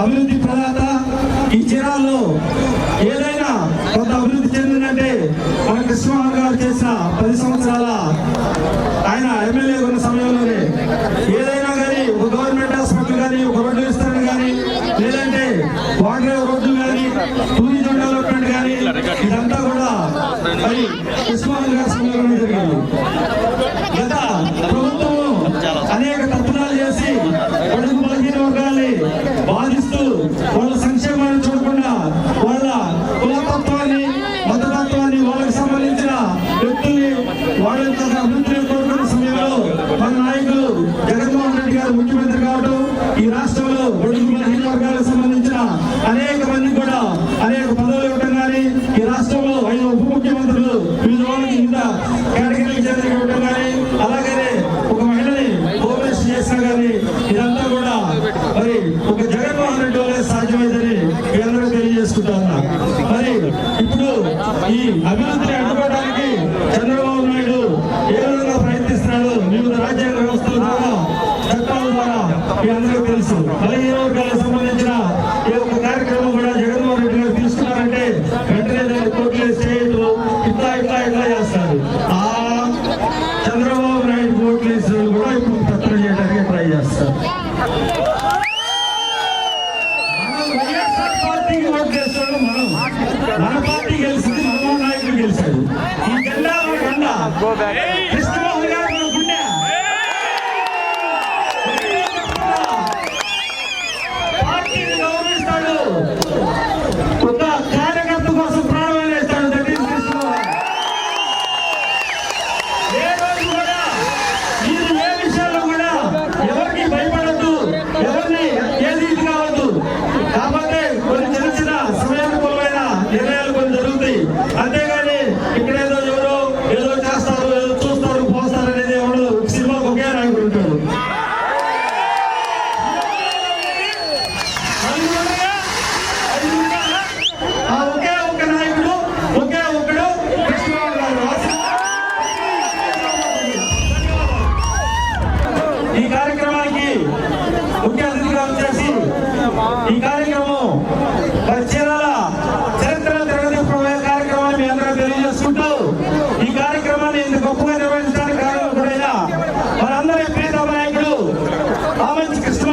అభివృద్ధి ప్రదాత ఈ జిల్లాలో ఏదైనా కొంత అభివృద్ధి చెందిందంటే మన కృష్ణమోహన్ గారు చేసిన పది సంవత్సరాల ఆయన ఎమ్మెల్యే ఉన్న సమయంలోనే ఏదైనా కానీ ఒక గవర్నమెంట్ హాస్పిటల్ కానీ ఒక రోడ్డు ఇస్తాను కానీ లేదంటే వాటర్ రోడ్లు కానీ టూరిజం డెవలప్మెంట్ కానీ ఇదంతా కూడా మరి కృష్ణమోహన్ గారి సమయంలోనే జరిగింది. వాళ్ళ యొక్క అభివృద్ధిని కోరుకున్న సమయంలో మన నాయకులు జగన్మోహన్ రెడ్డి గారు ముఖ్యమంత్రి కావడం ఈ రాష్ట్రంలో పొడుగు బలహీన వర్గాలకు సంబంధించిన అనేక మంది కూడా అనేక పదవులు ఇవ్వడం కానీ ఈ రాష్ట్రంలో ఐదు ఉప ముఖ్యమంత్రులు వివిధ వాళ్ళకి ఇంత కేటగిరీలకు చెందిన ఇవ్వడం కానీ అలాగనే ఒక మహిళని హోమ్లెస్ చేసినా కానీ ఇదంతా కూడా మరి ఒక జగన్మోహన్ రెడ్డి వల్లే సాధ్యమైందని మీ అందరూ తెలియజేసుకుంటా మరి ఇప్పుడు ఈ అభివృద్ధిని అడ్డుకోవడానికి చంద్రబాబు రాజ్యాంగ వ్యవస్థల ద్వారా చట్టాల ద్వారా మీ అందరూ తెలుసు. బలహీన వర్గాలకు సంబంధించిన ఈ యొక్క కార్యక్రమం కూడా జగన్మోహన్ రెడ్డి గారు తీసుకున్నారంటే వెంటనే దాన్ని కోర్టులో చేయట్లు ఇట్లా ఇట్లా ఇట్లా చేస్తారు. ఆ చంద్రబాబు నాయుడు ఓట్లు వేసిన కూడా ఇప్పుడు పత్రం చేయడానికి ట్రై చేస్తారు. మన పార్టీ గెలిచింది మనమోహన్ నాయుడు గెలిచాడు. ఈ జెండా మన జెండా. అంతేగాని ఇక్కడేదో ఎవరో ఏదో చేస్తారు ఏదో చూస్తారు పోస్తారు అనేది ఎవరు సినిమాకు ఒకే నాయకుడు ఉంటాడు. ఒకే ఒక్క నాయకుడు ఈ కార్యక్రమానికి ముఖ్య అతిథిగా వచ్చేసి ఈ కార్యక్రమం గొప్పగా నిర్వహించడానికి కారణం కూడా మనందరి ప్రీతమ నాయకుడు ఆమె కృష్ణ